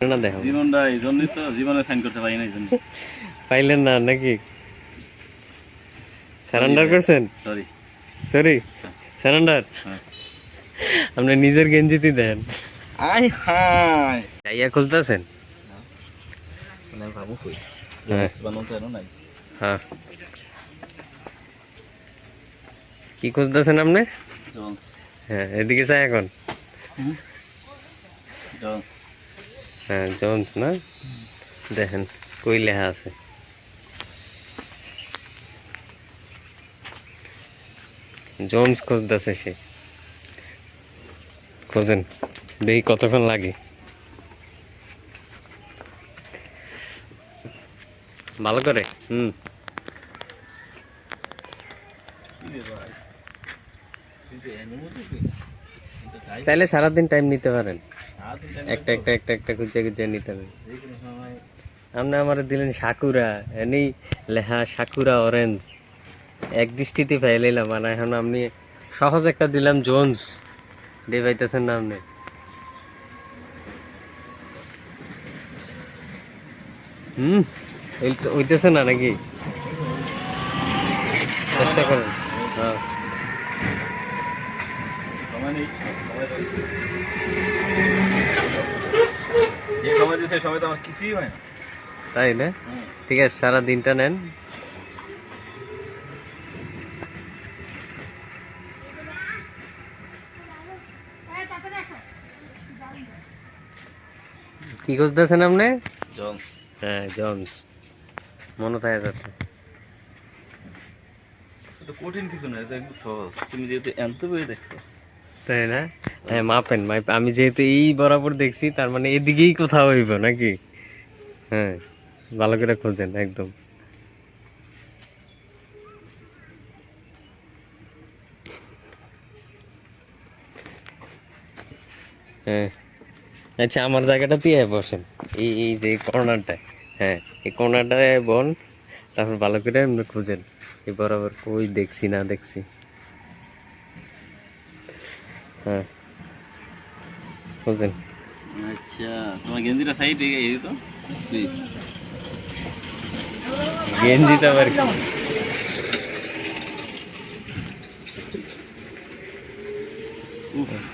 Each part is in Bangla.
না দেখো জীবনটা এই জন্যই তো জীবনে সাইন করতে পারি না এই জন্য পাইলেন না নাকি? সারেন্ডার করছেন? সরি সরি সারেন্ডার হ্যাঁ। আপনি নিজের গেঞ্জিতে দেন। আই হাই যাইয়া খুঁজতেছেন? মানে ভাবো কই? হ্যাঁ। বানাতে এনো নাই। হ্যাঁ। কি খুঁজতেছেন আপনি? হ্যাঁ এদিকে চাই এখন। জন হ্যাঁ জোন্স না? দেখেন, কই লেখা আছে? জোন্স খুঁজতেছে সে। খোঁজেন, দেখি কতক্ষণ লাগে। ভালো করে? হুম। চাইলে সারাদিন টাইম নিতে পারেন। একটা একটা একটা একটা খুঁজে খুঁজে নিতে পারেন আপনি আমার দিলেন সাকুরা এনেই লেহা সাকুরা অরেঞ্জ এক দৃষ্টিতে ফেলাইলাম আর এখন আপনি সহজ একটা দিলাম জোন্স ডে পাইতেছেন না আপনি। হুম ওই হইতেছে না নাকি? চেষ্টা করেন। হ্যাঁ। সময় সময় দাও। যে সময় তো আমার কিছুই হয় না। তাই না? ঠিক আছে সারা দিনটা নেন। কি খুঁজতেছেন আপনি? জন হ্যাঁ জমস মনে থাকে যাচ্ছে। কঠিন কিছু না এটা একটু সহজ। তুমি যেহেতু এত বই দেখছ। তাই না? হ্যাঁ মাপেন মাপ আমি যেহেতু এই বরাবর দেখছি, তার মানে এদিকেই কোথাও হইব নাকি? হ্যাঁ ভালো করে খোঁজেন, একদম। হ্যাঁ আচ্ছা আমার জায়গাটাতেই আয় বসেন, এই এই যে কর্নারটায় হ্যাঁ এই কর্নারটায় বন, তারপর ভালো করে খুঁজেন, এই বরাবর কই দেখছি, না দেখছি। হ্যাঁ। খুঁজেন আচ্ছা তোমার গেঞ্জিটা সাইড এই তো? প্লিজ গেঞ্জিটা আবার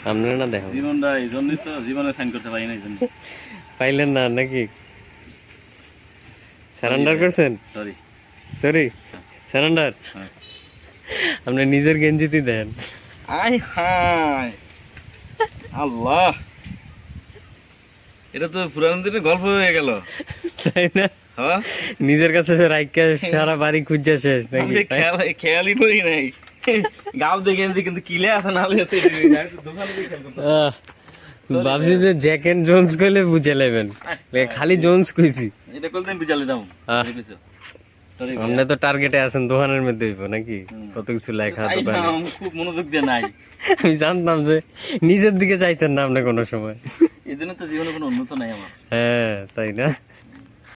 আপনারা না দেখো জীবনটা এই জন্যই তো জীবনে সাইন করতে পারি না এই জন্য। পাইলেন না নাকি? সারেন্ডার করছেন? সরি সরি সারেন্ডার হ্যাঁ। আপনি নিজের গেঞ্জিতে দেন। আই হাই আল্লাহ। এটা তো পুরানো দিনের গল্প হয়ে গেল। তাই না? হ্যাঁ? নিজের কাছে সে রাইকা সারা বাড়ি খুঁজছে শেষ নাকি খেয়ালই করি নাই। গাও দেখে কিন্তু কিলে আছে না হলে ভাবছি যে জ্যাক এন্ড জোন্স কইলে বুঝে নেবেন। খালি জোন্স কইছি। এটা আমি বিজালে যাব? আপনি তো টার্গেটে আছেন দোকানের মধ্যে হইব নাকি? কত কিছু লেখা দোকানে। খুব মনোযোগ দিয়ে নাই। আমি জানতাম যে নিজের দিকে চাইতেন না আপনি কোনো সময়। এই জন্য তো জীবনে কোনো উন্নত নাই আমার। হ্যাঁ তাই না?